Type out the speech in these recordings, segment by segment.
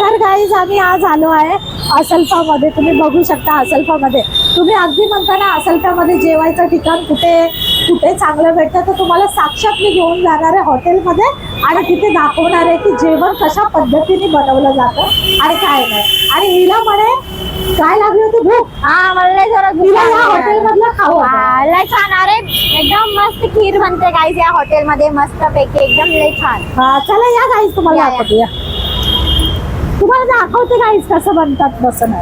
तर गाईज आम्ही आज आलो आहे असल्फामध्ये. तुम्ही बघू शकता असल्फामध्ये. तुम्ही अगदी म्हणता ना असल्फामध्ये जेवायचं ठिकाण कुठे कुठे चांगलं भेटतं? तर तुम्हाला साक्षात मी घेऊन जाणार आहे हॉटेलमध्ये आणि तिथे दाखवणार आहे की जेवण कशा पद्धतीने बनवलं जातं आणि काय नाही. आणि हिला म्हणे काय लागली होती भूक? हा मला लय जरा या हॉटेलमधलं हा, लय छान. अरे एकदम मस्त खीर बनते गाईज या हॉटेलमध्ये. मस्त पैकी एकदम लय छान. हा चला या गाईज तुम्हाला या, या. दाखवते या. तुम्हाला दाखवते काहीच कसं बनतात बसं.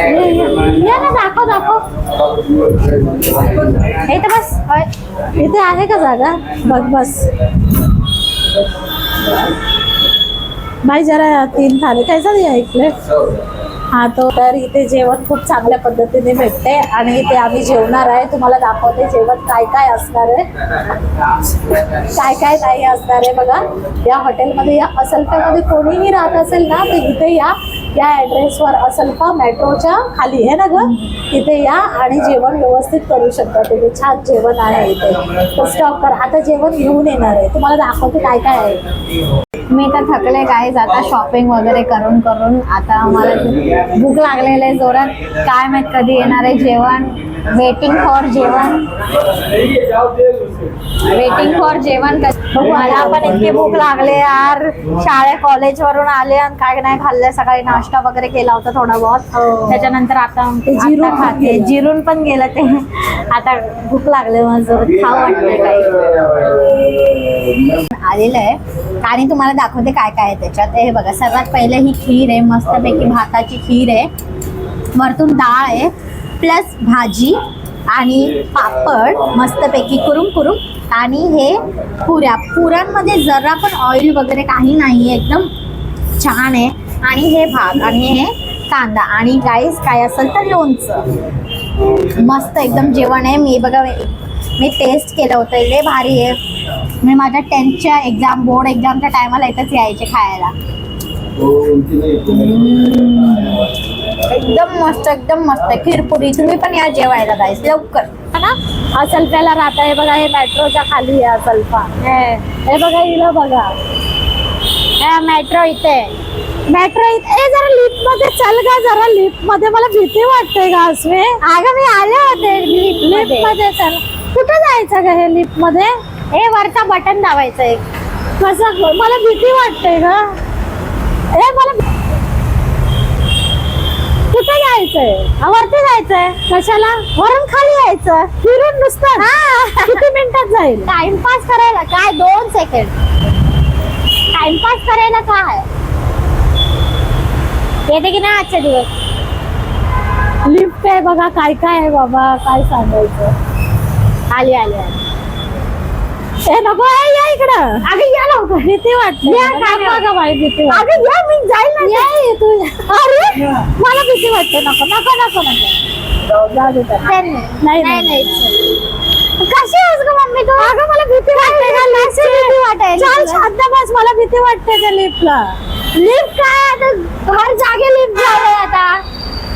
नाही ना दाखव दाखव. हे तर बस इथे आहे का जागा? बघ बस. बाई जरा तीन थाले कैसा दिया एक प्लेट हा तो तर इथे जेवण खूप चांगल्या पद्धतीने भेटते आणि इथे आम्ही जेवणार आहे. तुम्हाला दाखवते जेवण काय काय असणार आहे. काय काय नाही असणार आहे बघा. या हॉटेलमध्ये या असल्फामध्ये कोणीही राहत असेल ना तर इथे या. या ॲड्रेसवर असल्फा मेट्रोच्या खाली आहे ना ग? इथे या आणि जेवण व्यवस्थित करू शकता तुम्ही. छान जेवण आहे इथे. तर स्टॉप करा. आता जेवण घेऊन येणार आहे. तुम्हाला दाखवते काय काय आहे. मी तर थकले गाईज आता शॉपिंग वगैरे करून करून आता आम्हाला भूक लागलेलं आहे जोरात. काय माहीत कधी येणार आहे जेवण. वेटिंग फॉर जेवण. वेटिंग फॉर जेवण. कधी- मला पण इतकी भूक लागले यार. शाळे कॉलेज वरून आले आणि काय नाही खाल्लं. सकाळी नाश्ता वगैरे केला होता थोडा बहुत. हो. त्याच्यानंतर आता ते जिरून खाते. जिरून पण गेलं ते. आता भूक लागले माझं खाऊ वाटतंय काही. आलेलं आहे. आणि तुम्हाला दाखवते काय काय आहे त्याच्यात. हे बघा सर्वात पहिले ही खीर आहे मस्तपैकी भाताची खीर आहे. वरतून डाळ आहे प्लस भाजी आणि पापड मस्तपैकी कुरुम कुरुम. आणि हे पुऱ्या पुऱ्यांमध्ये जरा पण ऑइल वगैरे काही नाही आहे एकदम छान आहे. आणि हे भात आणि हे कांदा. आणि गाईस काय असेल तर लोणचं. मस्त एकदम जेवण आहे. मी बघा मी टेस्ट केलं होतं. लय भारी आहे. मी माझ्या टेन्थच्या एक्झाम बोर्ड एक्झामच्या टायमाला इथंच यायचे खायला. एकदम मस्त एकदम मस्त. खीरपुरी तुम्ही पण या जेवायला गाईस लवकर. है ना? असल्फ्याला राहत आहे बघा हे मेट्रोच्या खाली आहे असल्फा हे. बघा हिला बघा. मेट्रो इथे. मेट्रो ए जरा लिफ्टमध्ये चल गा जरा लिफ्टमध्ये मला भीती वाटते का अस्मे. अगं मी आले होते लिफ्ट लिफ्टमध्ये चल कुठे जायचं का हे लिफ्टमध्ये हे वरचा बटन दाबायचं कसं मला भीती वाटते का ए मला कुठे जायचंय? हा, वरती जायचंय. कशाला? वरून खाली यायचं. फिरून नुसतं. किती मिनिटात जाईल? टाइमपास करायला काय? दोन सेकंड टाइमपास करायला काय? येते की नाही आजचे दिवस? लिफ्ट आहे बघा काय काय आहे बाबा काय सांगायचं? आली आली आली. ए नको ए, या इकडं. अगं या लवकर. भीती वाटते. या. काय नको बाई, भीती वाटते. अगं या मी जाईल ना. ये तू. अरे मला भीती वाटते. नको नको नको नको. जाऊ दे तर. नाही नाही, नाही कशी आहेस ग मम्मी तू? अगं मला भीती वाटते. का कशी भीती वाटायला चल? शांत बस मला भीती वाटते त्या लिफ्टला लिफ्ट काय? आता हर जागे लिफ्ट झालंय आता.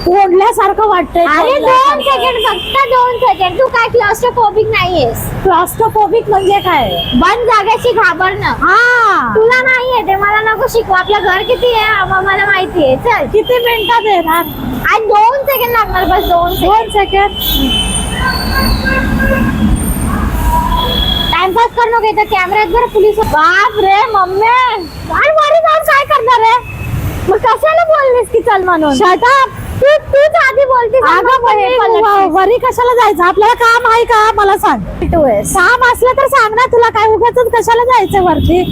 ओढल्यासारखं वाटतंय अरे दोन सेकंड फक्त दोन सेकंड तू काय क्लॉस्ट्रोफोबिक नाहीयेस. क्लॉस्ट्रोफोबिक म्हणजे काय? बंद जागेची घाबरणं. हा. तुला नाहीये ते मला नको शिकू. आपलं घर किती आहे? आम्हा- मला माहिती आहे. चल. किती मिनिटात येणार? आणि दोन सेकंड लागणार बस दोन दोन सेकंड टाइमपास कर नको इथं. कॅमेऱ्यात बरं पोलीस बाप रे मम्मी. आणि वर जाऊन काय करणार आहे? मग कशाला बोललीस की चल म्हणून? शटअप तूच आधी बोलतीस आणि अगं मग बाई, मी तू पलटतीस. व- वरी कशाला जायचं? आपल्याला काम आहे का? मला सांग. काम असलं तर सांग ना तुला काय उगाच कशाला जायचं वरती?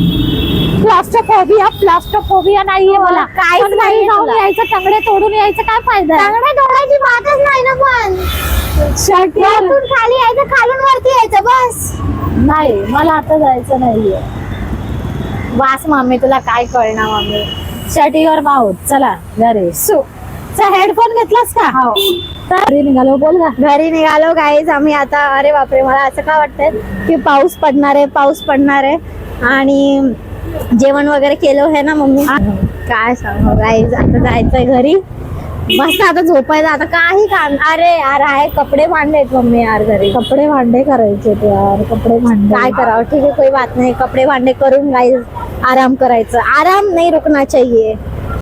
प्लास्टोफोबिया प्लास्टोफोबिया नाहीये मला. काहीच पण नाहीये वरी जाऊन. यायचं टंगडे तोडून यायचं काय फायदा? चांगल्या डोळ्याची बातच नाही ना पण. शर्ट खाली यायचं खालून वरती यायचं बस. नाही मला आता जायचं नाहीये. वास मम्मी तुला काय कळणार मम्मी शर्टीवर माऊत चला घरी. सु हेडफोन घेतलास का? हो. घरी निघालो बोल का घरी निघालो गाईज आम्ही आता अरे बापरे मला असं का वाटतंय की पाऊस पडणार आहे पाऊस पडणार आहे. आणि जेवण वगैरे केलं आहे ना मम्मी? काय सांगू गाईज आता जायचंय घरी. मस्त आता झोपायचं आता काही काम अरे यार आहे कपडे मांडलेत मम्मी यार घरी. कपडे भांडे करायचे ते यार कपडे भांडे. काय करावं? ठीक आहे कोई बात नाही. कपडे भांडे करून गाईज आराम करायचं. आराम नाही रुकना चाहिए.